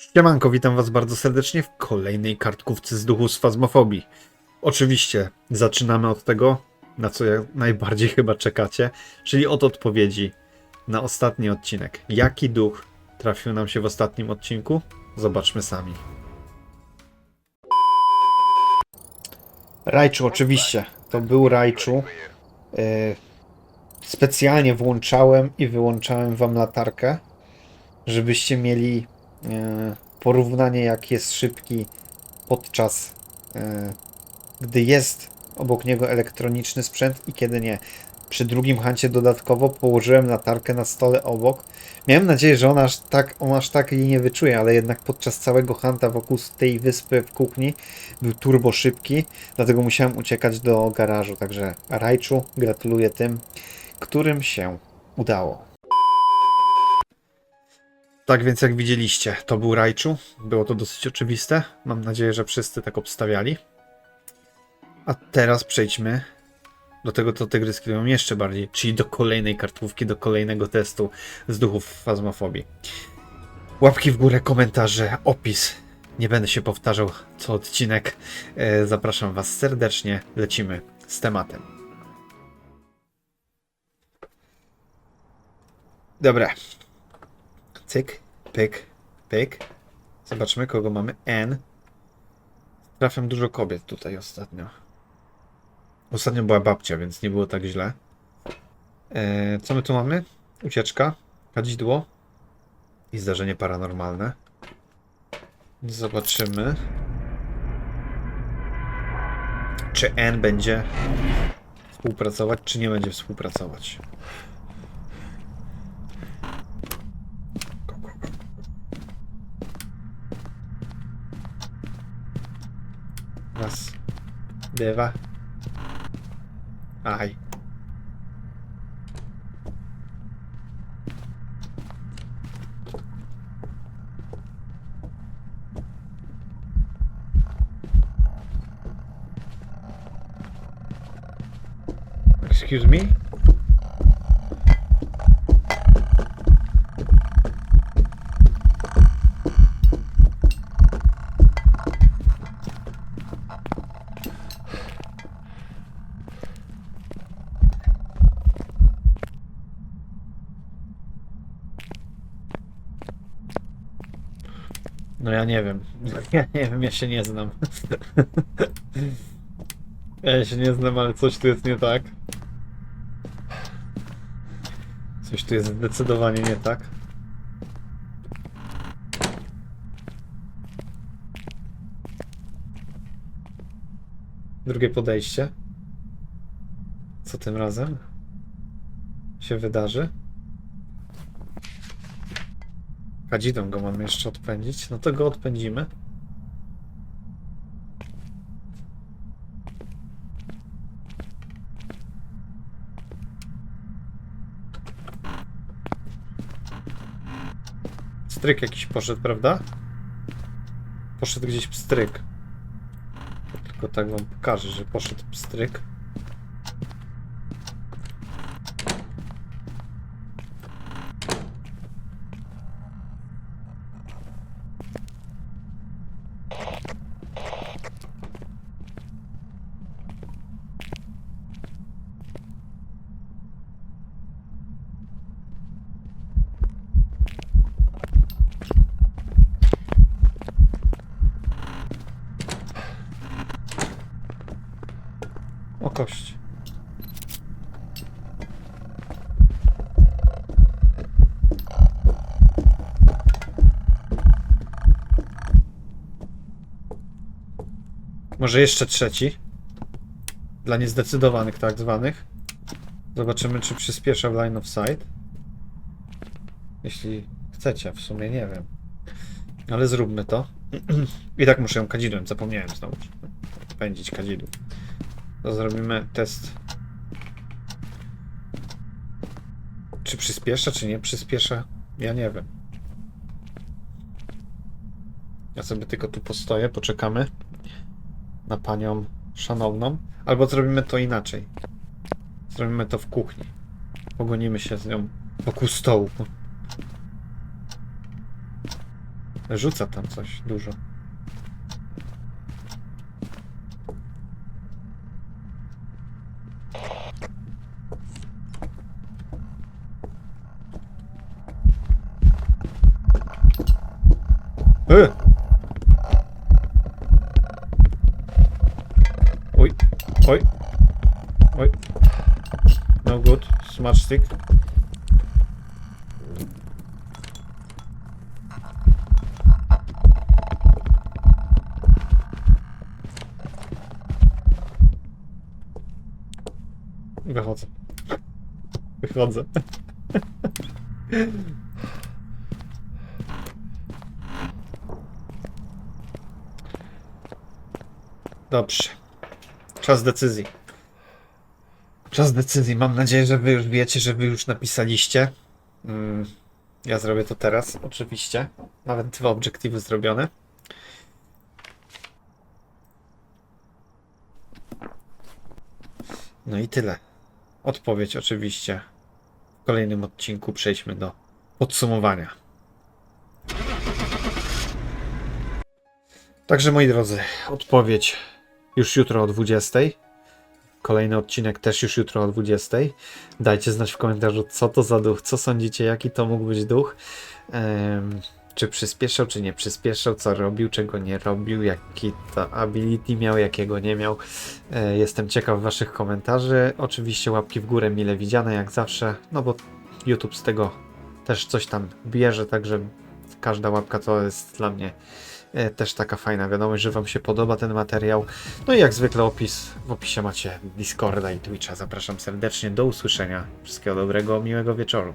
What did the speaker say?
Siemanko, witam was bardzo serdecznie w kolejnej kartkówce z duchu z fazmofobii. Oczywiście zaczynamy od tego, na co najbardziej chyba czekacie, czyli od odpowiedzi na ostatni odcinek. Jaki duch trafił nam się w ostatnim odcinku? Zobaczmy sami. Rajczu, oczywiście. To był Rajczu. Yy, specjalnie włączałem i wyłączałem wam latarkę, żebyście mieli e, porównanie, jak jest szybki podczas e, gdy jest obok niego elektroniczny sprzęt i kiedy nie. Przy drugim hancie dodatkowo położyłem latarkę na stole obok. Miałem nadzieję, że on aż tak, on aż tak jej nie wyczuje, ale jednak podczas całego hanta wokół tej wyspy w kuchni był turbo szybki, dlatego musiałem uciekać do garażu. Także Rajczu, gratuluję tym, którym się udało. Tak więc jak widzieliście, to był Rajczu. Było to dosyć oczywiste. Mam nadzieję, że wszyscy tak obstawiali. A teraz przejdźmy do tego, co tygryski robią jeszcze bardziej, czyli do kolejnej kartówki, do kolejnego testu z duchów fazmofobii. Łapki w górę, komentarze, opis. Nie będę się powtarzał co odcinek. E, Zapraszam Was serdecznie. Lecimy z tematem. Dobra. Cyk, pyk, pyk. Zobaczmy, kogo mamy. N. Trafiam dużo kobiet tutaj ostatnio. Ostatnio była babcia, więc nie było tak źle. E, co my tu mamy? Ucieczka, kadzidło i zdarzenie paranormalne. Zobaczymy. Czy N będzie współpracować, czy nie będzie współpracować. Nossa. Deva. Ai. Excuse me? No ja nie wiem. Ja nie wiem, ja się nie znam. Ja się nie znam, ale coś tu jest nie tak. Coś tu jest zdecydowanie nie tak. Drugie podejście. Co tym razem się wydarzy? Kadzidą go mamy jeszcze odpędzić. No to go odpędzimy. Stryk jakiś poszedł, prawda? Poszedł gdzieś pstryk. Tylko tak wam pokażę, że poszedł pstryk. O kość. Może jeszcze trzeci. Dla niezdecydowanych tak zwanych. Zobaczymy, czy przyspiesza w line of sight. Jeśli chcecie, w sumie nie wiem. Ale zróbmy to. I tak muszę ją kadzidłem, zapomniałem znowu. Pędzić kadzidło. To zrobimy test. Czy przyspiesza, czy nie przyspiesza? Ja nie wiem. Ja sobie tylko tu postoję, poczekamy na panią szanowną. Albo zrobimy to inaczej. Zrobimy to w kuchni. Pogonimy się z nią wokół stołu. Rzuca tam coś dużo. E! Oj, oj, oj. No good, smart stick. Wychodzę. Wychodzę. Dobrze. Czas decyzji. Czas decyzji. Mam nadzieję, że wy już wiecie, że wy już napisaliście. Mm, Ja zrobię to teraz, oczywiście. Nawet dwa obiektywy zrobione. No i tyle. Odpowiedź oczywiście. W kolejnym odcinku przejdźmy do podsumowania. Także moi drodzy, odpowiedź już jutro o 20. Kolejny odcinek też już jutro o 20. Dajcie znać w komentarzu, co to za duch, co sądzicie, jaki to mógł być duch. Em, czy przyspieszał, czy nie przyspieszał, co robił, czego nie robił, jaki to ability miał, jakiego nie miał. E, Jestem ciekaw Waszych komentarzy. Oczywiście łapki w górę mile widziane, jak zawsze, no bo YouTube z tego też coś tam bierze, także każda łapka to jest dla mnie też taka fajna wiadomość, że Wam się podoba ten materiał. No i jak zwykle opis, w opisie macie Discorda i Twitcha. Zapraszam serdecznie, do usłyszenia. Wszystkiego dobrego, miłego wieczoru.